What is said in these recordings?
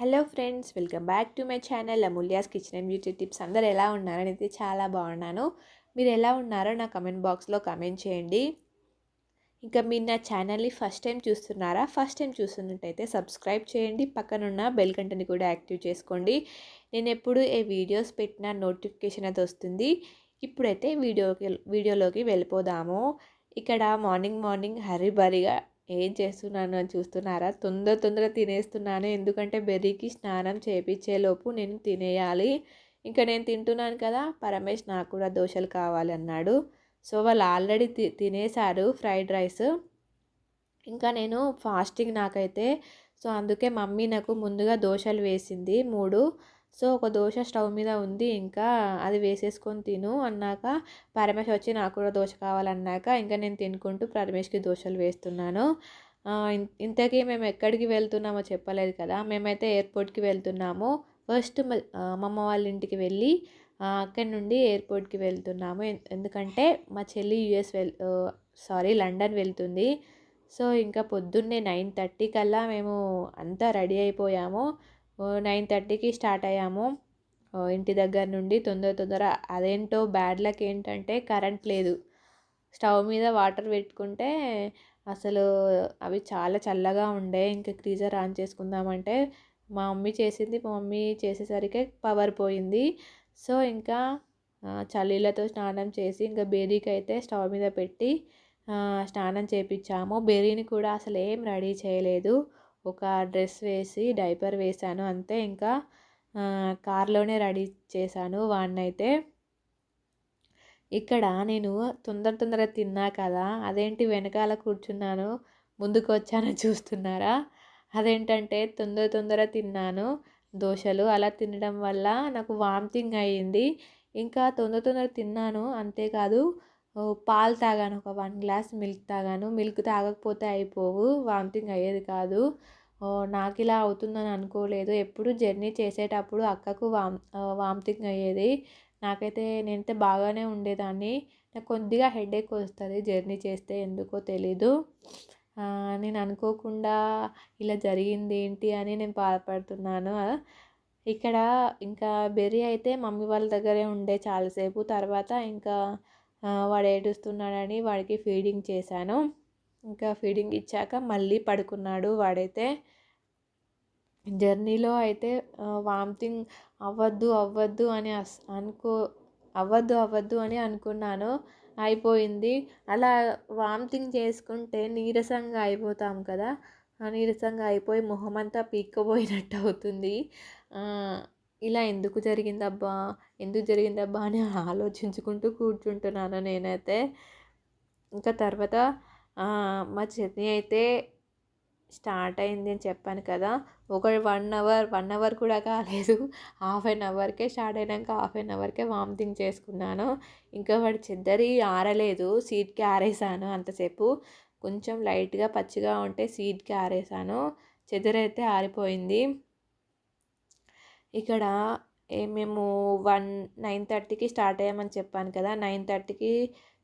Hello friends welcome back to my channel Amulya's kitchen and beauty tips. అందరు ఎలా ఉన్నారు? అయితే చాలా బాగున్నాను. మీరు ఎలా ఉన్నారో నా కమెంట్ బాక్స్లో కమెంట్ చేయండి. ఇంకా మీరు నా ఛానల్ని ఫస్ట్ టైం చూస్తున్నారా? ఫస్ట్ టైం చూస్తున్నట్టయితే సబ్స్క్రైబ్ చేయండి. పక్కనున్న బెల్ గంటని కూడా యాక్టివ్ చేసుకోండి. నేను ఎప్పుడు ఏ వీడియోస్ పెట్టినా నోటిఫికేషన్ అయితే వస్తుంది. ఇప్పుడైతే వీడియోకి వీడియోలోకి వెళ్ళిపోదాము. ఇక్కడ మార్నింగ్ మార్నింగ్ హరిబరిగా ఏం చేస్తున్నాను అని చూస్తున్నారా? తొందర తొందర తినేస్తున్నాను. ఎందుకంటే బెర్రీకి స్నానం చేయించేలోపు నేను తినేయాలి. ఇంకా నేను తింటున్నాను కదా పరమేష్ నాకు కూడా దోశలు కావాలన్నాడు సో వాళ్ళు ఆల్రెడీ తి తినేశారు ఫ్రైడ్ రైస్. ఇంకా నేను ఫాస్టింగ్ నాకైతే సో అందుకే మమ్మీ నాకు ముందుగా దోశలు వేసింది మూడు. సో ఒక దోశ స్టవ్ మీద ఉంది. ఇంకా అది వేసేసుకొని తిను అన్నాక పరమేష్ వచ్చి నాకు కూడా దోశ కావాలన్నాక ఇంకా నేను తినుకుంటూ పరమేష్కి దోశలు వేస్తున్నాను. ఇంతకీ మేము ఎక్కడికి వెళ్తున్నామో చెప్పలేదు కదా. మేమైతే ఎయిర్పోర్ట్కి వెళ్తున్నాము. ఫస్ట్ మా అమ్మ వాళ్ళ ఇంటికి వెళ్ళి అక్కడి నుండి ఎయిర్పోర్ట్కి వెళ్తున్నాము. ఎందుకంటే మా చెల్లి యుఎస్ వెల్ సారీ లండన్ వెళ్తుంది. సో ఇంకా పొద్దున్నే నైన్ థర్టీ కల్లా మేము అంతా రెడీ అయిపోయాము. నైన్ థర్టీకి స్టార్ట్ అయ్యాము. ఇంటి దగ్గర నుండి తొందర తొందర అదేంటో బ్యాడ్ లక్ ఏంటంటే కరెంట్ లేదు. స్టవ్ మీద వాటర్ పెట్టుకుంటే అసలు అవి చాలా చల్లగా ఉండే. ఇంకా క్రీజర్ ఆన్ చేసుకుందామంటే మా మమ్మీ చేసింది. మా మమ్మీ చేసేసరికి పవర్ పోయింది. సో ఇంకా చల్లీలతో స్నానం చేసి ఇంకా బేరీకి అయితే స్టవ్ మీద పెట్టి స్నానం చేయించాము బేరీని కూడా అసలు ఏం రెడీ చేయలేదు. ఒక డ్రెస్ వేసి డైపర్ వేశాను. అంతే ఇంకా కార్లోనే రెడీ చేశాను వాడినైతే ఇక్కడ నేను తొందర తొందర తిన్నా కదా అదేంటి వెనకాల కూర్చున్నాను ముందుకు వచ్చానని చూస్తున్నారా? అదేంటంటే తొందర తొందర తిన్నాను దోశలు. అలా తినడం వల్ల నాకు వామిటింగ్ అయ్యింది. ఇంకా తొందర తొందర తిన్నాను అంతేకాదు పాలు తాగాను ఒక వన్ గ్లాస్ మిల్క్ తాగాను. మిల్క్ తాగకపోతే అయిపోవు వామిటింగ్ అయ్యేది కాదు. నాకు ఇలా అవుతుందని అనుకోలేదు. ఎప్పుడు జర్నీ చేసేటప్పుడు అక్కకు వామ్ వామిటింగ్ అయ్యేది. నాకైతే నేనైతే బాగానే ఉండేదాన్ని. నాకు కొద్దిగా హెడేక్ వస్తుంది జర్నీ చేస్తే ఎందుకో తెలీదు. నేను అనుకోకుండా ఇలా జరిగింది ఏంటి అని నేను బాధపడుతున్నాను. ఇక్కడ ఇంకా బెర్రీ అయితే మమ్మీ వాళ్ళ దగ్గరే ఉండే చాలాసేపు తర్వాత ఇంకా వాడు ఏడుస్తున్నాడని వాడికి ఫీడింగ్ చేశాను. ఇంకా ఫీడింగ్ ఇచ్చాక మళ్ళీ పడుకున్నాడు వాడైతే. జర్నీలో అయితే వామిటింగ్ అవ్వద్దు అవ్వద్దు అని అస్ అనుకో అవ్వద్దు అవ్వద్దు అని అనుకున్నాను. అయిపోయింది. అలా వామిటింగ్ చేసుకుంటే నీరసంగా అయిపోతాం కదా. నీరసంగా అయిపోయి మొహం అంతా పీక్కపోయినట్టు అవుతుంది. ఇలా ఎందుకు జరిగిందబ్బా? ఎందుకు జరిగిందబ్బా? అని ఆలోచించుకుంటూ కూర్చుంటున్నాను నేనైతే. ఇంకా తర్వాత మా జర్నీ అయితే స్టార్ట్ అయింది అని చెప్పాను కదా. ఒక వన్ అవర్ వన్ అవర్ కూడా కాలేదు. హాఫ్ అన్ అవర్కే స్టార్ట్ అయినాక హాఫ్ అన్ అవర్కే వామిటింగ్ చేసుకున్నాను. ఇంకా వాడు చెద్దరి ఆరలేదు. సీట్కి ఆరేసాను అంతసేపు. కొంచెం లైట్గా పచ్చిగా ఉంటే సీట్కి ఆరేసాను చెద్దరైతే ఆరిపోయింది. ఇక్కడ మేము వన్ నైన్ థర్టీకి స్టార్ట్ అయ్యామని చెప్పాను కదా నైన్ థర్టీకి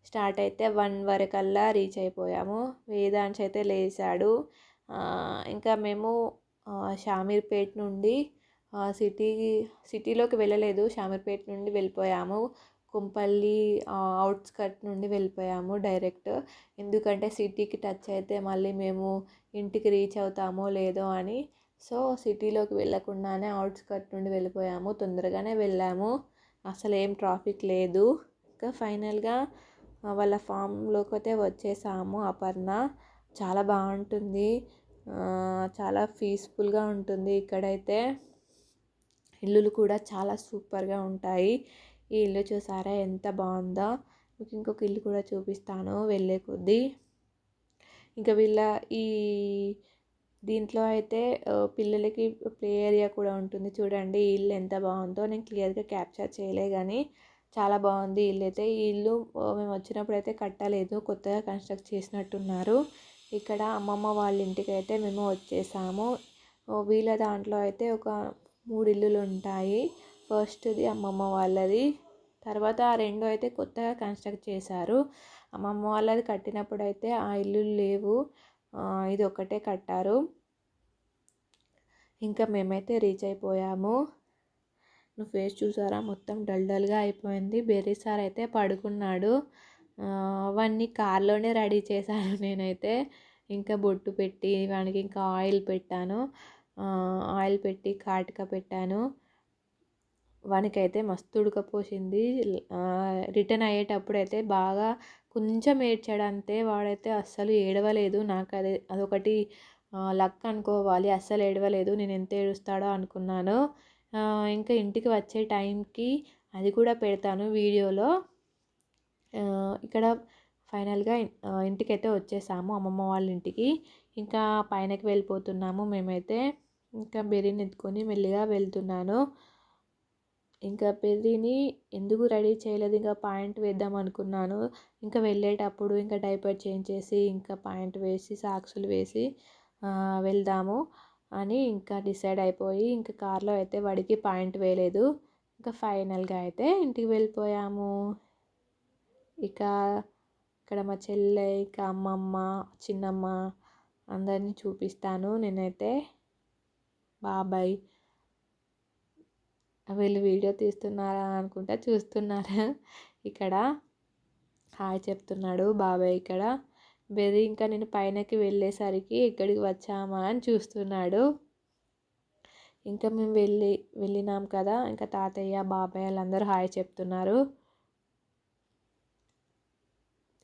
స్టార్ట్ అయితే వన్ వరకల్లా రీచ్ అయిపోయాము. వేదాంశ్ అయితే లేచాడు. ఇంకా మేము షామీర్పేట్ నుండి సిటీ సిటీలోకి వెళ్ళలేదు. షామీర్పేట్ నుండి వెళ్ళిపోయాము. కుంపల్లి అవుట్స్కట్ నుండి వెళ్ళిపోయాము డైరెక్ట్. ఎందుకంటే సిటీకి టచ్ అయితే మళ్ళీ మేము ఇంటికి రీచ్ అవుతామో లేదో అని సో సిటీలోకి వెళ్ళకుండానే అవుట్స్కట్ నుండి వెళ్ళిపోయాము. తొందరగానే వెళ్ళాము. అసలు ఏం ట్రాఫిక్ లేదు. ఇంకా ఫైనల్గా వాళ్ళ ఫామ్లోకి అయితే వచ్చేసాము. అపర్ణ చాలా బాగుంటుంది. చాలా పీస్ఫుల్గా ఉంటుంది ఇక్కడైతే. ఇల్లులు కూడా చాలా సూపర్గా ఉంటాయి. ఈ ఇల్లు చూసారా ఎంత బాగుందో. మీకు ఇంకొక ఇల్లు కూడా చూపిస్తాను వెళ్ళే కొద్దీ. ఇంకా వీళ్ళ ఈ దీంట్లో అయితే పిల్లలకి ప్లే ఏరియా కూడా ఉంటుంది. చూడండి ఈ ఇల్లు ఎంత బాగుందో. నేను క్లియర్గా క్యాప్చర్ చేయలే కానీ చాలా బాగుంది ఇల్లు అయితే. ఈ ఇల్లు మేము వచ్చినప్పుడు అయితే కట్టలేదు. కొత్తగా కన్స్ట్రక్ట్ చేసినట్టున్నారు. ఇక్కడ అమ్మమ్మ వాళ్ళ ఇంటికి అయితే మేము వచ్చేసాము. వీళ్ళ దాంట్లో అయితే ఒక మూడు ఇల్లులు ఉంటాయి. ఫస్ట్ది అమ్మమ్మ వాళ్ళది. తర్వాత ఆ రెండు అయితే కొత్తగా కన్స్ట్రక్ట్ చేశారు. అమ్మమ్మ వాళ్ళది కట్టినప్పుడు అయితే ఆ ఇల్లు లేవు. ఇది ఒకటే కట్టారు. ఇంకా మేమైతే రీచ్ అయిపోయాము. నువ్వు ఫేస్ చూసారా? మొత్తం డల్ డల్గా అయిపోయింది. బెర్రీ సార్ అయితే పడుకున్నాడు. అవన్నీ కార్లోనే రెడీ చేశాను నేనైతే. ఇంకా బొట్టు పెట్టి వానికి ఇంకా ఆయిల్ పెట్టాను. ఆయిల్ పెట్టి కాటుక పెట్టాను. వానికైతే మస్తు ఉడకపోసింది. రిటర్న్ అయ్యేటప్పుడు అయితే బాగా కొంచెం ఏడ్చాడు అంతే. వాడైతే అస్సలు ఏడవలేదు. నాకు అది అదొకటి లక్ అనుకోవాలి. అస్సలు ఏడవలేదు. నేను ఎంత ఏడుస్తాడో అనుకున్నాను. ఇంకా ఇంటికి వచ్చే టైంకి అది కూడా పెడతాను వీడియోలో. ఇక్కడ ఫైనల్గా ఇంటికైతే వచ్చేసాము అమ్మమ్మ వాళ్ళ ఇంటికి. ఇంకా పైనకి వెళ్ళిపోతున్నాము మేమైతే. ఇంకా బెర్రీని ఎత్తుకొని మెల్లిగా వెళ్తున్నాను. ఇంకా బెర్రీని ఎందుకు రెడీ చేయలేదు? ఇంకా పాయింట్ వేద్దాం అనుకున్నాను. ఇంకా వెళ్ళేటప్పుడు ఇంకా డైపర్ చేంజ్ చేసి ఇంకా పాయింట్ వేసి సాక్సులు వేసి వెళ్దాము అని ఇంకా డిసైడ్ అయిపోయి ఇంకా కార్లో అయితే వాడికి పాయింట్ వేయలేదు. ఇంకా ఫైనల్గా అయితే ఇంటికి వెళ్ళిపోయాము. ఇక ఇక్కడ మా చెల్లె ఇక అమ్మమ్మ చిన్నమ్మ అందరినీ చూపిస్తాను. నేనైతే బాబాయ్. వీళ్ళు వీడియో తీస్తున్నారా అనుకుంటా చూస్తున్నారా? ఇక్కడ హాయ్ చెప్తున్నాడు బాబాయ్ ఇక్కడ. బెర్రీ ఇంకా నేను పైనకి వెళ్ళేసరికి ఎక్కడికి వచ్చామా అని చూస్తున్నాడు. ఇంకా మేము వెళ్ళి వెళ్ళినాం కదా. ఇంకా తాతయ్య బాబాయ్ వాళ్ళందరూ హాయ్ చెప్తున్నారు.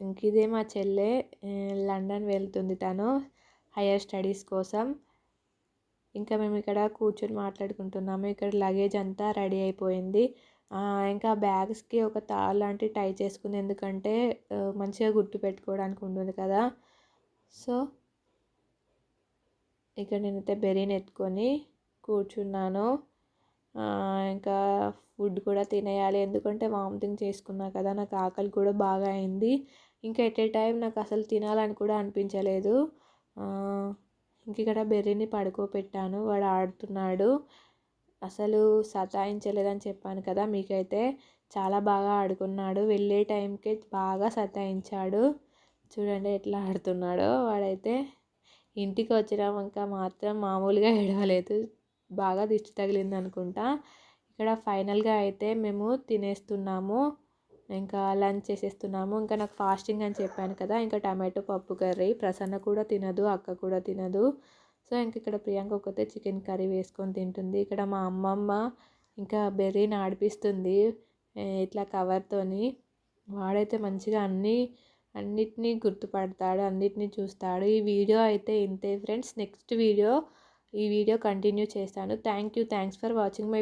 ఇంక ఇదే మా చెల్లె లండన్ వెళ్తుంది తను హయ్యర్ స్టడీస్ కోసం. ఇంకా మేము ఇక్కడ కూర్చొని మాట్లాడుకుంటున్నాము. ఇక్కడ లగేజ్ అంతా రెడీ అయిపోయింది. ఇంకా బ్యాగ్స్కి ఒక తాళ లాంటి టై చేసుకుంది. ఎందుకంటే మంచిగా గుర్తు పెట్టుకోవడానికి ఉంటుంది కదా. సో ఇక్కడ నేనైతే బెరీని ఎత్తుకొని కూర్చున్నాను. ఇంకా ఫుడ్ కూడా తినేయాలి. ఎందుకంటే వామిటింగ్ చేసుకున్నా కదా. నాకు ఆకలి కూడా బాగా అయింది. ఇంకా ఎట్ ఏ టైం నాకు అసలు తినాలని కూడా అనిపించలేదు. ఇంక ఇక్కడ బెర్రీని పడుకోబెట్టాను. వాడు ఆడుతున్నాడు. అసలు సతాయించలేదని చెప్పాను కదా మీకైతే. చాలా బాగా ఆడుకున్నాడు. వెళ్ళే టైంకే బాగా సతాయించాడు. చూడండి ఎట్లా ఆడుతున్నాడో. వాడైతే ఇంటికి వచ్చినాక మాత్రం మామూలుగా ఏడవలేదు. బాగా దిష్టి తగిలింది అనుకుంటా. ఇక్కడ ఫైనల్గా అయితే మేము తినేస్తున్నాము. ఇంకా లంచ్ చేసేస్తున్నాము. ఇంకా నాకు ఫాస్టింగ్ అని చెప్పాను కదా. ఇంకా టమాటో పప్పు కర్రీ. ప్రసన్న కూడా తినదు అక్క కూడా తినదు. సో ఇంక ఇక్కడ ప్రియాంక ఒకతే చికెన్ కర్రీ వేసుకొని తింటుంది. ఇక్కడ మా అమ్మమ్మ ఇంకా బెర్రీని ఆడిపిస్తుంది ఇట్లా కవర్తోని. వాడైతే మంచిగా అన్నీ అన్నిటినీ గుర్తుపడతాడు అన్నిటినీ చూస్తాడు. ఈ వీడియో అయితే ఇంతే ఫ్రెండ్స్. నెక్స్ట్ వీడియో ఈ వీడియో కంటిన్యూ చేస్తాను. Thank you. Thanks for watching my